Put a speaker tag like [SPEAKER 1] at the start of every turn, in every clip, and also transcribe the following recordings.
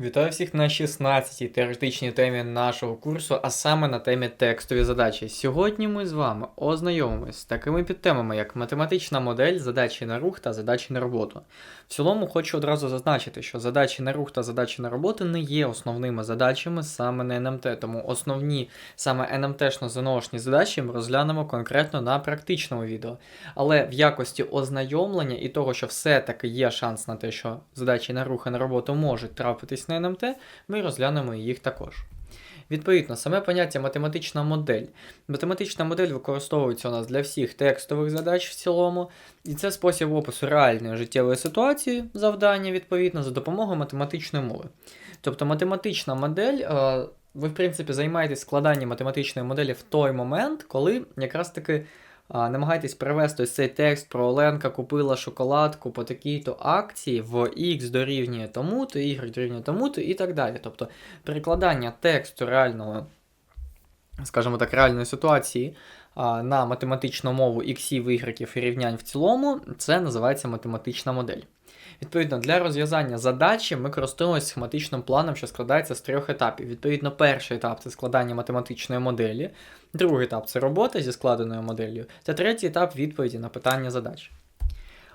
[SPEAKER 1] Вітаю всіх на 16-й теоретичній темі нашого курсу, а саме на темі текстові задачі. Сьогодні ми з вами ознайомимось з такими підтемами, як математична модель, задачі на рух та задачі на роботу. В цілому хочу одразу зазначити, що задачі на рух та задачі на роботу не є основними задачами саме на НМТ, тому основні саме НМТшно-ЗНОшні задачі ми розглянемо конкретно на практичному відео. Але в якості ознайомлення і того, що все-таки є шанс на те, що задачі на рух і на роботу можуть трапитись на НМТ, ми розглянемо їх також. Відповідно, саме поняття математична модель. Математична модель використовується у нас для всіх текстових задач в цілому, і це спосіб опису реальної життєвої ситуації, завдання, відповідно, за допомогою математичної мови. Тобто математична модель, е, ви, в принципі, займаєтесь складанням математичної моделі в той момент, коли якраз таки намагайтесь привести ось цей текст про Оленка купила шоколадку по такій-то акції в X дорівнює тому-то, Y дорівнює тому-то і так далі. Тобто перекладання тексту реального, скажімо так, реальної ситуації на математичну мову іксів, y і рівнянь в цілому, це називається математична модель. Відповідно, для розв'язання задачі ми користуємося схематичним планом, що складається з трьох етапів. Відповідно, перший етап це складання математичної моделі, другий етап це робота зі складеною моделлю, та третій етап відповіді на питання задач.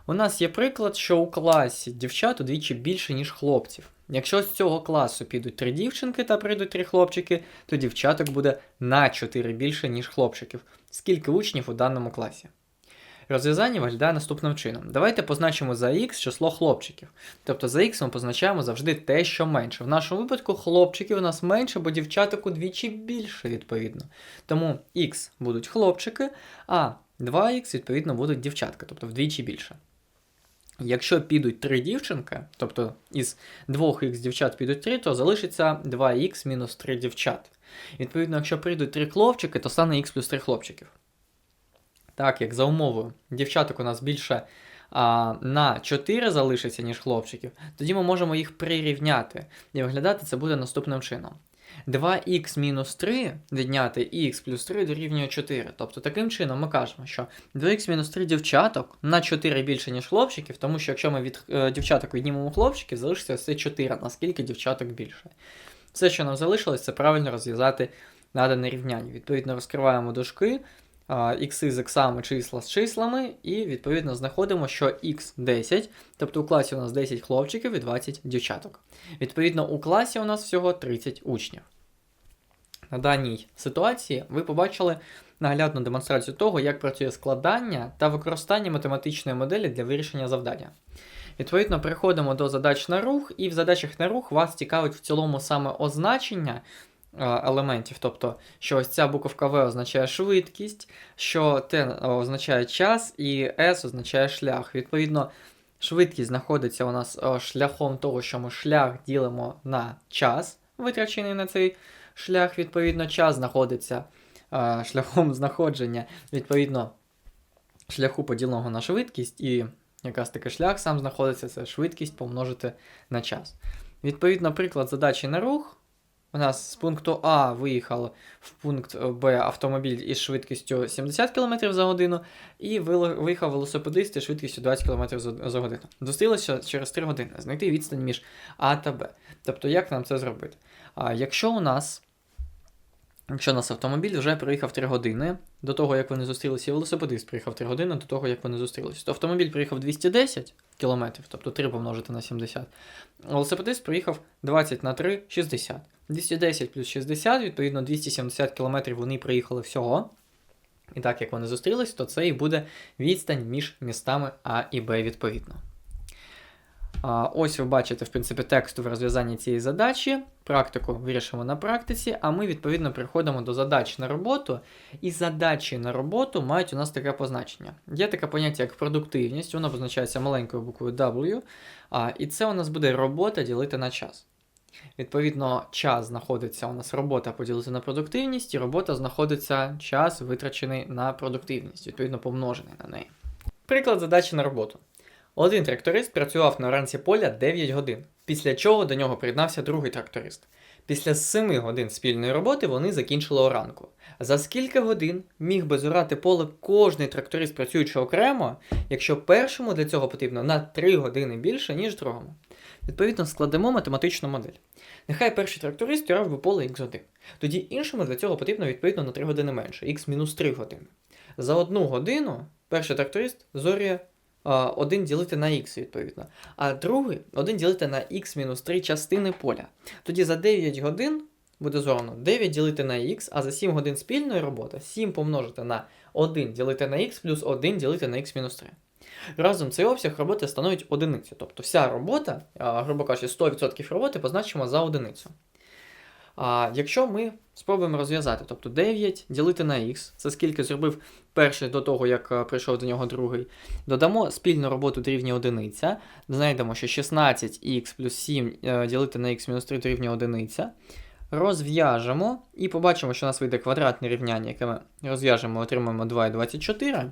[SPEAKER 1] У нас є приклад, що у класі дівчат удвічі більше, ніж хлопців. Якщо з цього класу підуть три дівчинки та прийдуть три хлопчики, то дівчаток буде на 4 більше, ніж хлопчиків. Скільки учнів у даному класі? Розв'язання виглядає наступним чином. Давайте позначимо за х число хлопчиків. Тобто за х ми позначаємо завжди те, що менше. В нашому випадку хлопчиків у нас менше, бо дівчаток удвічі більше, відповідно. Тому х будуть хлопчики, а 2х, відповідно, будуть дівчатка, тобто вдвічі більше. Якщо підуть три дівчинки, тобто із 2х дівчат підуть 3, то залишиться 2х мінус 3 дівчат. Відповідно, якщо прийдуть 3 хлопчики, то стане х плюс 3 хлопчиків. Так, як за умовою, дівчаток у нас більше а, на 4 залишиться, ніж хлопчиків, тоді ми можемо їх прирівняти. І виглядати це буде наступним чином. 2х мінус 3 відняти х плюс 3 дорівнює 4. Тобто таким чином ми кажемо, що 2х мінус 3 дівчаток на 4 більше, ніж хлопчиків, тому що якщо ми від е, дівчаток віднімемо хлопчиків, залишиться все 4, наскільки дівчаток більше. Все, що нам залишилось, це правильно розв'язати надане рівняння. Відповідно, розкриваємо дужки ікси з іксами, числа з числами, і відповідно знаходимо, що х 10, тобто у класі у нас 10 хлопчиків і 20 дівчаток. Відповідно, у класі у нас всього 30 учнів. На даній ситуації ви побачили наглядну демонстрацію того, як працює складання та використання математичної моделі для вирішення завдання. Відповідно, переходимо до задач на рух, і в задачах на рух вас цікавить в цілому саме означення елементів. Тобто, що ось ця буковка В означає швидкість, що Т означає час, і С означає шлях. Відповідно, швидкість знаходиться у нас шляхом того, що ми шлях ділимо на час, витрачений на цей шлях, відповідно, час знаходиться шляхом знаходження, відповідно, шляху поділеного на швидкість, і якраз таки шлях сам знаходиться, це швидкість помножити на час. Відповідно, приклад задачі на рух. У нас з пункту А виїхав в пункт Б автомобіль із швидкістю 70 км за годину, і виїхав велосипедист із швидкістю 20 км за годину. Зустрілися через 3 години знайти відстань між А та Б. Тобто, як нам це зробити? А Якщо у нас Якщо у нас автомобіль вже приїхав 3 години до того, як вони зустрілися, і велосипедист приїхав 3 години до того, як вони зустрілися, то автомобіль приїхав 210 км, тобто 3 помножити на 70. Велосипедист приїхав 20 на 3 60. 210 плюс 60, відповідно, 270 км вони приїхали всього. І так як вони зустрілись, то це і буде відстань між містами А і Б відповідно. Ось ви бачите, в принципі, текстове розв'язання цієї задачі. Практику вирішимо на практиці, а ми, відповідно, приходимо до задач на роботу. І задачі на роботу мають у нас таке позначення. Є таке поняття, як продуктивність, воно позначається маленькою буквою W. І це у нас буде робота ділити на час. Відповідно, час знаходиться у нас робота поділити на продуктивність, і робота знаходиться час витрачений на продуктивність, відповідно, помножений на неї. Приклад задачі на роботу. Один тракторист працював на ранці поля 9 годин, після чого до нього приєднався другий тракторист. Після 7 годин спільної роботи вони закінчили оранку. За скільки годин міг би зорати поле кожний тракторист, працюючи окремо, якщо першому для цього потрібно на 3 години більше, ніж другому. Відповідно, складемо математичну модель. Нехай перший тракторист тюрав би поле x1. Тоді іншому для цього потрібно відповідно на 3 години менше, x-3 години. За одну годину перший тракторист зорює 1 ділити на х, відповідно. А другий 1 ділити на х-3 частини поля. Тоді за 9 годин буде зорано 9 ділити на х, а за 7 годин спільної роботи 7 помножити на 1 ділити на х плюс 1 ділити на х-3. Разом цей обсяг роботи становить одиницю. Тобто вся робота, грубо кажучи, 100% роботи позначимо за одиницю. А якщо ми спробуємо розв'язати, тобто 9 ділити на х, це скільки зробив перший до того, як е, прийшов до нього другий, додамо спільну роботу дорівнює одиниця, знайдемо, що 16х плюс 7 е, ділити на х мінус 3 дорівнює одиниця. Розв'яжемо і побачимо, що у нас вийде квадратне рівняння, яке ми розв'яжемо, отримаємо 2,24.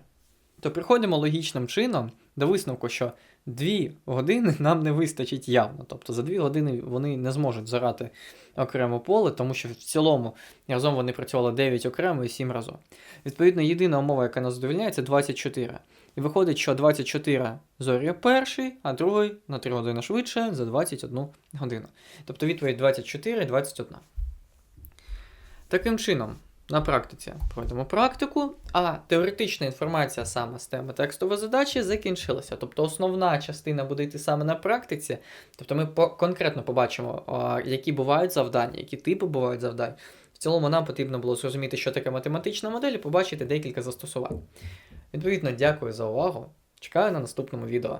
[SPEAKER 1] То приходимо логічним чином до висновку, що 2 години нам не вистачить явно. Тобто за 2 години вони не зможуть зарати окремо поле, тому що в цілому разом вони працювали 9 окремо і 7 разом. Відповідно, єдина умова, яка нас задовольняє, це 24. І виходить, що 24 зорює перший, а другий на 3 години швидше за 21 годину. Тобто відповідь 24 21. Таким чином, на практиці пройдемо практику, а теоретична інформація саме з теми текстової задачі закінчилася. Тобто основна частина буде йти саме на практиці. Тобто ми по- конкретно побачимо, які бувають завдання, які типи бувають завдань. В цілому нам потрібно було зрозуміти, що таке математична модель, і побачити декілька застосувань. Відповідно, дякую за увагу. Чекаю на наступному відео.